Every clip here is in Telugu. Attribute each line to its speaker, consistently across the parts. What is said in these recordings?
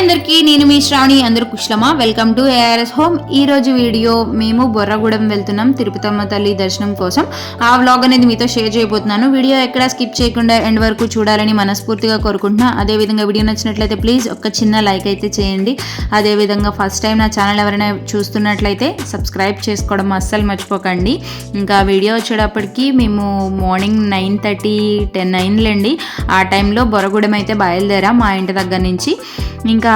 Speaker 1: అందరికీ నేను మీ శ్రావణి అందరు కుశలమా? వెల్కమ్ టు ఏఆర్ఎస్ హోమ్ ఈ రోజు వీడియో మేము బొర్రగూడెం వెళ్తున్నాం తిరుపతమ్మ తల్లి దర్శనం కోసం. ఆ వ్లాగ్ అనేది మీతో షేర్ చేయబోతున్నాను. వీడియో ఎక్కడ స్కిప్ చేయకుండా ఎండ్ వరకు చూడాలని మనస్ఫూర్తిగా కోరుకుంటున్నా. అదేవిధంగా వీడియో నచ్చినట్లయితే ప్లీజ్ ఒక చిన్న లైక్ అయితే చేయండి. అదేవిధంగా ఫస్ట్ టైం నా ఛానల్ ఎవరైనా చూస్తున్నట్లయితే సబ్స్క్రైబ్ చేసుకోవడం అస్సలు మర్చిపోకండి. ఇంకా వీడియో వచ్చేటప్పటికి మేము మార్నింగ్ నైన్ థర్టీ టెన్ అయిందిలేండి ఆ టైంలో బొర్రగూడెం అయితే బయలుదేరా మా ఇంటి దగ్గర నుంచి. ఇంకా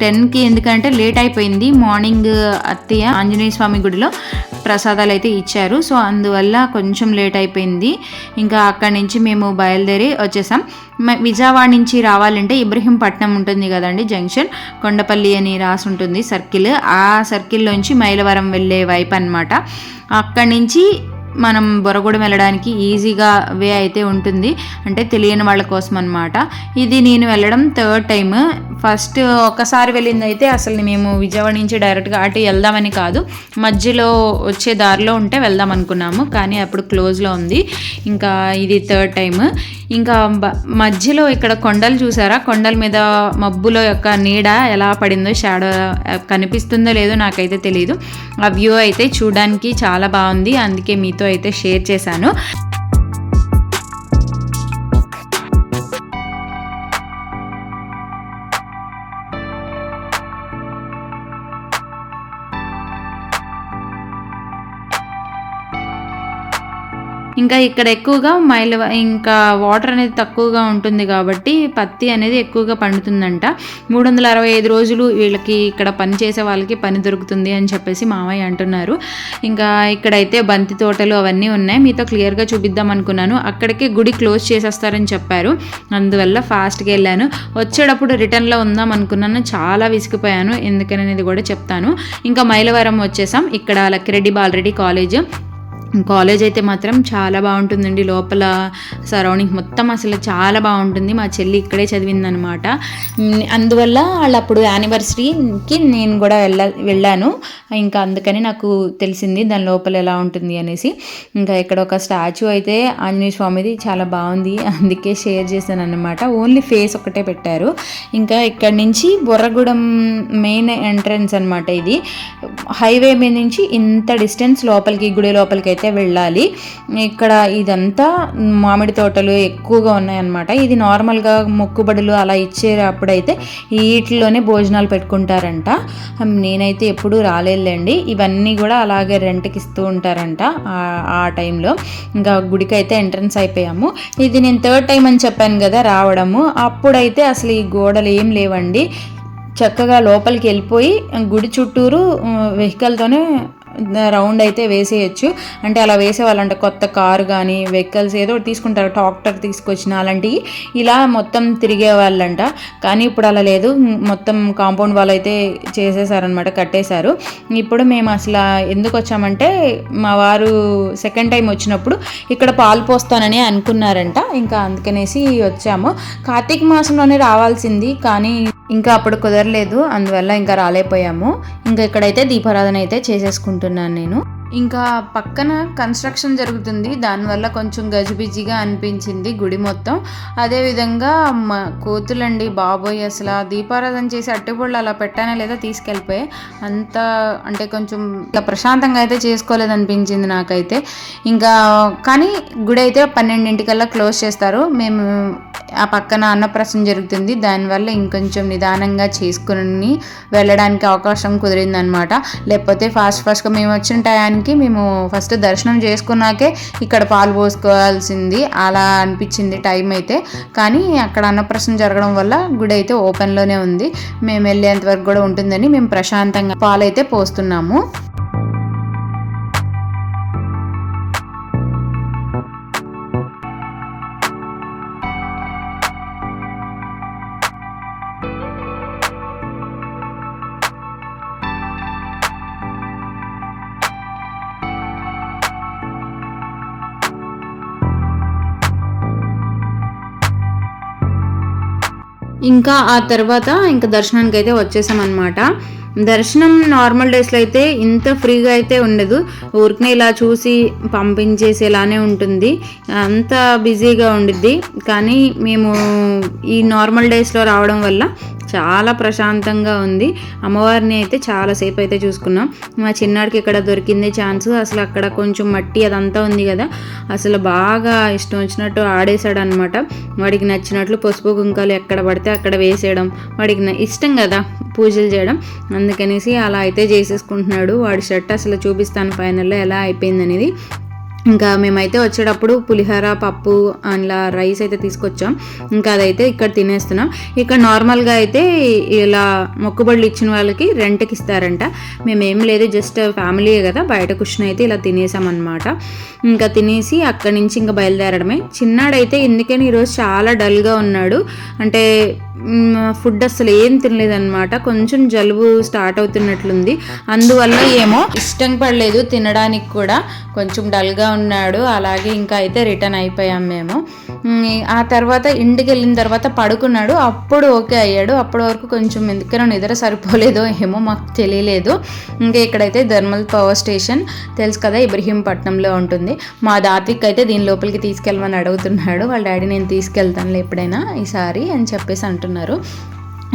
Speaker 1: టెన్కి ఎందుకంటే లేట్ అయిపోయింది. మార్నింగ్ uh, అత్తయ్య ఆంజనేయ స్వామి గుడిలో ప్రసాదాలు అయితే ఇచ్చారు. సో అందువల్ల కొంచెం లేట్ అయిపోయింది. ఇంకా అక్కడి నుంచి మేము బయలుదేరి వచ్చేసాం. మ- విజయవాడ నుంచి రావాలంటే ఇబ్రహీంపట్నం ఉంటుంది కదండి జంక్షన్. కొండపల్లి అని రాసి ఉంటుంది సర్కిల్ ఆ సర్కిల్లోంచి మైలవరం వెళ్ళే వైపు అనమాట అక్కడి నుంచి మనం బొరగూడెం వెళ్ళడానికి ఈజీగా వే అయితే ఉంటుంది. అంటే తెలియని వాళ్ళ కోసం అనమాట ఇది నేను వెళ్ళడం థర్డ్ టైం ఫస్ట్ ఒకసారి వెళ్ళింది అయితే అసలు మేము విజయవాడ నుంచి డైరెక్ట్గా అటు వెళ్దామని కాదు. మధ్యలో వచ్చే దారిలో ఉంటే వెళ్దాం అనుకున్నాము. కానీ అప్పుడు క్లోజ్లో ఉంది. ఇంకా ఇది థర్డ్ టైం ఇంకా మధ్యలో ఇక్కడ కొండలు చూసారా? కొండల మీద మబ్బులో యొక్క నీడ ఎలా పడిందో షాడో కనిపిస్తుందో లేదో నాకైతే తెలియదు ఆ వ్యూ అయితే చూడడానికి చాలా బాగుంది. అందుకే మీతో అయితే షేర్ చేశాను. ఇంకా ఇక్కడ ఎక్కువగా మైల ఇంకా వాటర్ అనేది తక్కువగా ఉంటుంది కాబట్టి పత్తి అనేది ఎక్కువగా పండుతుందంట. మూడు వందల అరవై ఐదు రోజులు వీళ్ళకి ఇక్కడ పని చేసే వాళ్ళకి పని దొరుకుతుంది అని చెప్పేసి మామయ్య అంటున్నారు. ఇంకా ఇక్కడైతే బంతి తోటలు అవన్నీ ఉన్నాయి. మీతో క్లియర్గా చూపిద్దాం అనుకున్నాను. అక్కడికే గుడి క్లోజ్ చేసేస్తారని చెప్పారు. అందువల్ల ఫాస్ట్గా వెళ్ళాను. వచ్చేటప్పుడు రిటర్న్లో ఉందాం అనుకున్నాను. చాలా విసిగిపోయాను. ఎందుకనేది కూడా చెప్తాను. ఇంకా మైలవరం వచ్చేసాం. ఇక్కడ లక్కిరెడ్డి బాలరెడ్డి కాలేజ్. కాలేజ్ అయితే మాత్రం చాలా బాగుంటుందండి. లోపల సరౌండింగ్ మొత్తం అసలు చాలా బాగుంటుంది. మా చెల్లి ఇక్కడే చదివిందనమాట. అందువల్ల వాళ్ళు అప్పుడు యానివర్సరీకి నేను కూడా వెళ్ళ వెళ్ళాను. ఇంకా అందుకని నాకు తెలిసింది దాని లోపల ఎలా ఉంటుంది అనేసి. ఇంకా ఇక్కడ ఒక స్టాచ్యూ అయితే ఆంజనేయ స్వామిది చాలా బాగుంది. అందుకే షేర్ చేశాను అనమాట ఓన్లీ ఫేస్ ఒకటే పెట్టారు. ఇంకా ఇక్కడ నుంచి బొర్రగూడెం మెయిన్ ఎంట్రన్స్ అనమాట ఇది. హైవే మీద నుంచి ఇంత డిస్టెన్స్ లోపలికి గుడి లోపలికి అయితే వెళ్ళాలి. ఇక్కడ ఇదంతా మామిడి తోటలు ఎక్కువగా ఉన్నాయన్నమాట. ఇది నార్మల్గా మొక్కుబడులు అలా ఇచ్చేటప్పుడైతే వీటిలోనే భోజనాలు పెట్టుకుంటారంట. నేనైతే ఎప్పుడూ రాలేదులేండి. ఇవన్నీ కూడా అలాగే రెంట్కి ఇస్తూ ఉంటారంట ఆ- ఆ టైంలో. ఇంకా గుడికి అయితే ఎంట్రన్స్ అయిపోయాము. ఇది నేను థర్డ్ టైం అని చెప్పాను కదా రావడము. అప్పుడైతే అసలు ఈ గోడలు ఏం లేవండి. చక్కగా లోపలికి వెళ్ళిపోయి గుడి చుట్టూరు వెహికల్తోనే రౌండ్ అయితే వేసేయచ్చు. అంటే అలా వేసేవాళ్ళంట కొత్త కారు కానీ వెహికల్స్ ఏదో ఒకటి తీసుకుంటారు. ట్రాక్టర్ తీసుకొచ్చిన అలాంటివి ఇలా మొత్తం తిరిగే వాళ్ళంట కానీ ఇప్పుడు అలా లేదు. మొత్తం కాంపౌండ్ వాళ్ళు అయితే చేసేసారనమాట కట్టేశారు. ఇప్పుడు మేము అసలు ఎందుకు వచ్చామంటే మా వారు సెకండ్ టైం వచ్చినప్పుడు ఇక్కడ పాలు పోస్తానని అనుకున్నారంట. ఇంకా అందుకనేసి వచ్చాము. కార్తీక మాసంలోనే రావాల్సింది. కానీ ఇంకా అప్పుడు కుదరలేదు. అందువల్ల ఇంకా రాలేకపోయాము. ఇంకా ఇక్కడైతే దీపారాధన అయితే చేసేసుకుంటాం అనుకుంటున్నాను నేను. ఇంకా పక్కన కన్స్ట్రక్షన్ జరుగుతుంది. దానివల్ల కొంచెం గజిబిజిగా అనిపించింది గుడి మొత్తం. అదేవిధంగా మా కోతులండి బాబోయ్ అసలు దీపారాధన చేసి అట్టుపళ్ళు అలా పెట్టానే లేదా తీసుకెళ్ళిపోయి అంత అంటే కొంచెం ప్రశాంతంగా అయితే చేసుకోలేదు అనిపించింది నాకైతే. ఇంకా కానీ గుడి అయితే పన్నెండింటికల్లా క్లోజ్ చేస్తారు. మేము ఆ పక్కన అన్నప్రసన్న జరుగుతుంది. దానివల్ల ఇంకొంచెం నిదానంగా చేసుకుని వెళ్ళడానికి అవకాశం కుదిరింది అనమాట లేకపోతే ఫాస్ట్ ఫాస్ట్గా మేము వచ్చిన టయానికి మేము ఫస్ట్ దర్శనం చేసుకున్నాకే ఇక్కడ పాలు పోసుకోవాల్సింది. అలా అనిపించింది టైం అయితే. కానీ అక్కడ అన్నప్రసం జరగడం వల్ల గుడి అయితే ఓపెన్లోనే ఉంది. మేము వెళ్ళేంత వరకు కూడా ఉంటుందని మేము ప్రశాంతంగా పాలు అయితే పోస్తున్నాము. ఇంకా ఆ తర్వాత ఇంకా దర్శనానికి అయితే వచ్చేసామన్నమాట. దర్శనం నార్మల్ డేస్లో అయితే ఇంత ఫ్రీగా అయితే ఉండదు. ఊరికనే ఇలా చూసి పంపించేసేలానే ఉంటుంది. అంత బిజీగా ఉండిద్ది. కానీ మేము ఈ నార్మల్ డేస్లో రావడం వల్ల చాలా ప్రశాంతంగా ఉంది. అమ్మవారిని అయితే చాలాసేపు అయితే చూసుకున్నాం. మా చిన్నాడికి ఇక్కడ దొరికింది ఛాన్స్. అసలు అక్కడ కొంచెం మట్టి అదంతా ఉంది కదా. అసలు బాగా ఇష్టం వచ్చినట్టు ఆడేశాడు అనమాట వాడికి నచ్చినట్లు పసుపు కుంకాలు ఎక్కడ పడితే అక్కడ వేసేయడం. వాడికి ఇష్టం కదా. పూజలు చేయడం. అందుకనేసి అలా అయితే చేసేసుకుంటున్నాడు. వాడి షర్ట్ అసలు చూపిస్తాను ఫైనల్లో ఎలా అయిపోయింది అనేది ఇంకా మేమైతే వచ్చేటప్పుడు పులిహోర పప్పు అలా రైస్ అయితే తీసుకొచ్చాం. ఇంకా అదైతే ఇక్కడ తినేస్తున్నాం. ఇక్కడ నార్మల్గా అయితే ఇలా మొక్కుబడులు ఇచ్చిన వాళ్ళకి రెంట్కి ఇస్తారంట. మేమేం లేదు జస్ట్ ఫ్యామిలీ కదా. బయట కూర్చుని అయితే ఇలా తినేసామన్నమాట. ఇంకా తినేసి అక్కడి నుంచి ఇంకా బయలుదేరడమే. చిన్నాడైతే ఎందుకని ఈరోజు చాలా డల్గా ఉన్నాడు. అంటే ఫుడ్ అసలు ఏం తినలేదన్నమాట. కొంచెం జలుబు స్టార్ట్ అవుతున్నట్లుంది. అందువల్ల ఏమో ఇష్టం పడలేదు తినడానికి కూడా. కొంచెం డల్గా ఉన్నాడు. అలాగే ఇంకా అయితే రిటర్న్ అయిపోయాం మేము. ఆ తర్వాత ఇంటికి వెళ్ళిన తర్వాత పడుకున్నాడు. అప్పుడు ఓకే అయ్యాడు. అప్పటి వరకు కొంచెం ఎందుకైనా నిద్ర సరిపోలేదో ఏమో మాకు తెలియలేదు. ఇంకా ఇక్కడైతే ధర్మల్ పవర్ స్టేషన్. తెలుసు కదా ఇబ్రహీంపట్నంలో ఉంటుంది. మా దాతిక్ అయితే దీని లోపలికి తీసుకెళ్ళమని అడుగుతున్నాడు. వాళ్ళ డాడీ నేను తీసుకెళ్తాను ఎప్పుడైనా ఈసారి అని చెప్పేసి అంటున్నారు.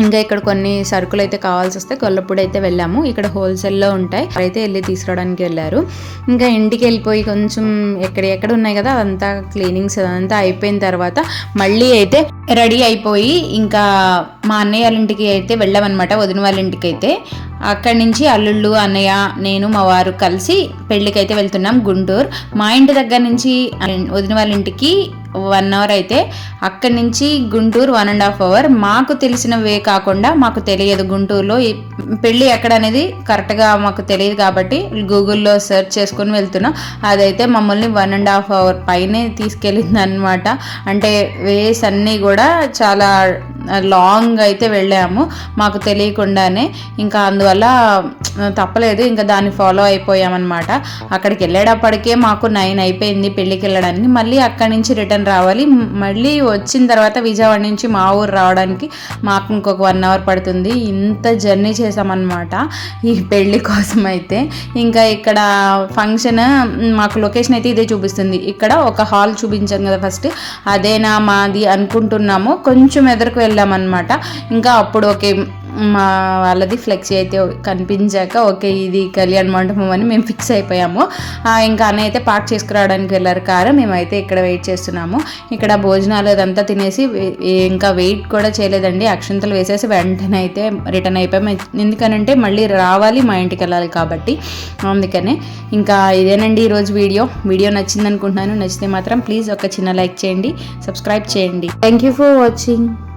Speaker 1: ఇంకా ఇక్కడ కొన్ని సరుకులు అయితే కావాల్సి వస్తే కొల్లపూడి అయితే వెళ్ళాము. ఇక్కడ హోల్సేల్లో ఉంటాయి. అయితే వెళ్ళి తీసుకురావడానికి వెళ్ళారు. ఇంకా ఇంటికి వెళ్ళిపోయి కొంచెం ఎక్కడ ఎక్కడ ఉన్నాయి కదా అదంతా క్లీనింగ్స్ అదంతా అయిపోయిన తర్వాత మళ్ళీ అయితే రెడీ అయిపోయి ఇంకా మా అన్నయ్య వాళ్ళ ఇంటికి అయితే వెళ్ళామన్నమాట వదిన వాళ్ళ ఇంటికి అయితే. అక్కడి నుంచి అల్లుళ్ళు అన్నయ్య నేను మా వారు కలిసి పెళ్ళికి అయితే వెళ్తున్నాం గుంటూరు. మా ఇంటి దగ్గర నుంచి వదిన వాళ్ళ ఇంటికి వన్ అవర్ అయితే. అక్కడి నుంచి Guntur one and half hour. మాకు తెలిసిన వే కాకుండా మాకు తెలియదు గుంటూరులో పెళ్ళి ఎక్కడ అనేది కరెక్ట్గా మాకు తెలియదు కాబట్టి గూగుల్లో సెర్చ్ చేసుకొని వెళ్తున్నాం. అదైతే మమ్మల్ని వన్ అండ్ హాఫ్ అవర్ పైనే తీసుకెళ్ళింది అనమాట అంటే వేస్ అన్నీ కూడా చాలా లాంగ్ అయితే వెళ్ళాము. మాకు తెలియకుండానే ఇంకా అందువల్ల తప్పలేదు. ఇంకా దాన్ని ఫాలో అయిపోయామన్నమాట. అక్కడికి వెళ్ళేటప్పటికే మాకు నైన్ అయిపోయింది పెళ్ళికి వెళ్ళడానికి. మళ్ళీ అక్కడి నుంచి రిటర్న్ రావాలి. మళ్ళీ వచ్చిన తర్వాత విజయవాడ నుంచి మా ఊరు రావడానికి మాకు ఇంకొక వన్ అవర్ పడుతుంది. ఇంత జర్నీ చేసామన్నమాట ఈ పెళ్ళి కోసం అయితే. ఇంకా ఇక్కడ ఫంక్షన్ మాకు లొకేషన్ అయితే ఇదే చూపిస్తుంది. ఇక్కడ ఒక హాల్ చూపించాం కదా ఫస్ట్ అదేనా మాది ఉన్నాము. కొంచెం ఎదురుకు వెళ్ళామన్నమాట. ఇంకా అప్పుడు ఓకే మా వాళ్ళది ఫ్లెక్సీ అయితే కనిపించాక ఓకే ఇది కళ్యాణ మండపం అని మేము ఫిక్స్ అయిపోయాము. ఇంకా అన్న అయితే పార్క్ చేసుకురావడానికి వెళ్ళారు కారు మేమైతే ఇక్కడ వెయిట్ చేస్తున్నాము. ఇక్కడ భోజనాలు అదంతా తినేసి ఇంకా వెయిట్ కూడా చేయలేదండి. అక్షంతలు వేసేసి వెంటనే అయితే రిటర్న్ అయిపోయాము. ఎందుకనంటే మళ్ళీ రావాలి మా ఇంటికి వెళ్ళాలి కాబట్టి. అందుకనే ఇంకా ఇదేనండి ఈరోజు వీడియో. వీడియో నచ్చింది అనుకుంటున్నాను నచ్చితే మాత్రం ప్లీజ్ ఒక చిన్న లైక్ చేయండి సబ్స్క్రైబ్ చేయండి. Thank you for watching